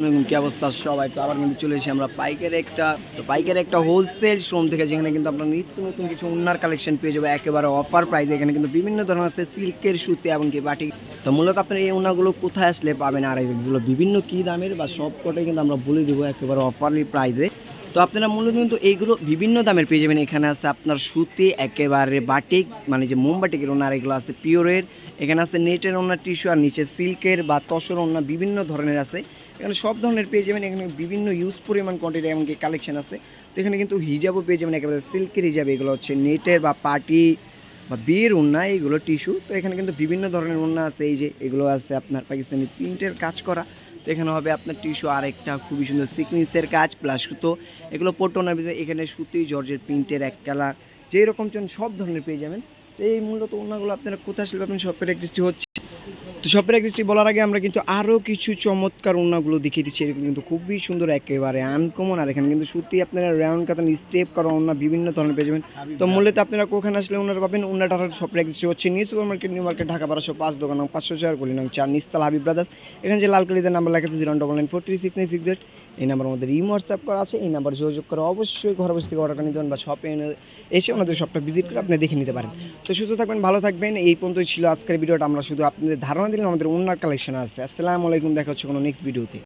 কি অবস্থা, সবাই তো আবার কিন্তু চলে এসেছি আমরা পাইকের একটা, তো পাইকের একটা হোলসেল শোরুম থেকে যেখানে কিন্তু আপনার নিত্য নতুন কিছু উন্নার কালেকশন পেয়ে যাবে একেবারে অফার প্রাইসে এখানে কিন্তু বিভিন্ন ধরনের আছে সিল্কের সুতি এমনকি বাটি। তো মূলত আপনার এই উন্নাগুলো কোথায় আসলে পাবেন আর এগুলো বিভিন্ন কী দামের বা সব কটাই কিন্তু আমরা বলে দেবো একেবারে অফারলি প্রাইসে তো আপনারা মূলত কিন্তু এইগুলো বিভিন্ন দামের পেয়ে যাবেন। এখানে আছে আপনার সুতি, একেবারে বাটিক মানে যে মোমবাটিকের ওনার এগুলো আছে পিওরের। এখানে আছে নেটের ওনার টিস্যু, আর নিচে সিল্কের বা তসর ওনার বিভিন্ন ধরনের আছে। এখানে সব ধরনের পেয়ে যাবেন। এখানে বিভিন্ন ইউজ পরিমাণ কোয়ান্টিটি এমনকি কালেকশন আছে। তো এখানে কিন্তু হিজাবও পেয়ে যাবেন, একেবারে সিল্কের হিজাব। এগুলো হচ্ছে নেটের বা পার্টি বা বিয়ের উন্না এইগুলো টিস্যু। তো এখানে কিন্তু বিভিন্ন ধরনের উন্না আছে। এই যে এগুলো আছে আপনার পাকিস্তানি প্রিন্টের কাজ করা। তো এখানে হবে আপনার টিস্যু আর একটা খুবই সুন্দর সিকনেসের কাজ, প্লাস সুতো। এগুলো পট্টনার ভিতরে, এখানে সুতি, জর্জের প্রিন্টের এক কালার যেই রকম চান সব ধরনের পেয়ে যাবেন। তো এই মূলত ওনাগুলো আপনারা কোথায় আসলে পাবেন সব প্র্যাকটিসটি হচ্ছে তো শপের একটি বলার আগে আমরা কিন্তু আরও কিছু চমৎকার ওনাগুলো দেখিয়ে দিচ্ছি। এগুলো কিন্তু খুবই সুন্দর একেবারে আনকমন আর এখানে কিন্তু সত্যি আপনারা রাউন্ড কাতান স্টেপ করা ওনা বিভিন্ন ধরনের পেয়ে যাবেন। তো মূলত আপনারা কোখানে আসলে ওনারা পাবেন? ওনাটা শপের একটি হচ্ছে new super market new market Dhaka বারোশো পাঁচ দোকান পাঁচশো চার গলি নং চার নিস্তাল হাবিব ব্রাদার্স এখানে যে লালকালিদের নাম্বার লেখা আছে zero double nine four three six nine six eight. এই নাম্বারের আমাদের রিম হোয়াটসঅ্যাপ করা আছে, এই নাম্বার যোগাযোগ করে অবশ্যই ঘর বসে থেকে অর্ডার নিতে বা শপে এসে ওনাদের শপটা ভিজিট করে আপনি দেখে নিতে পারেন। তো সুস্থ থাকবেন, ভালো থাকবেন। এই পর্যন্তই ছিল আজকের ভিডিওটা আমরা শুধু আপনাদের ধারণা দিলাম, আমাদের অন্য কালেকশন আছে। আসসালামু আলাইকুম, দেখা হচ্ছে কোনো নেক্সট ভিডিওতে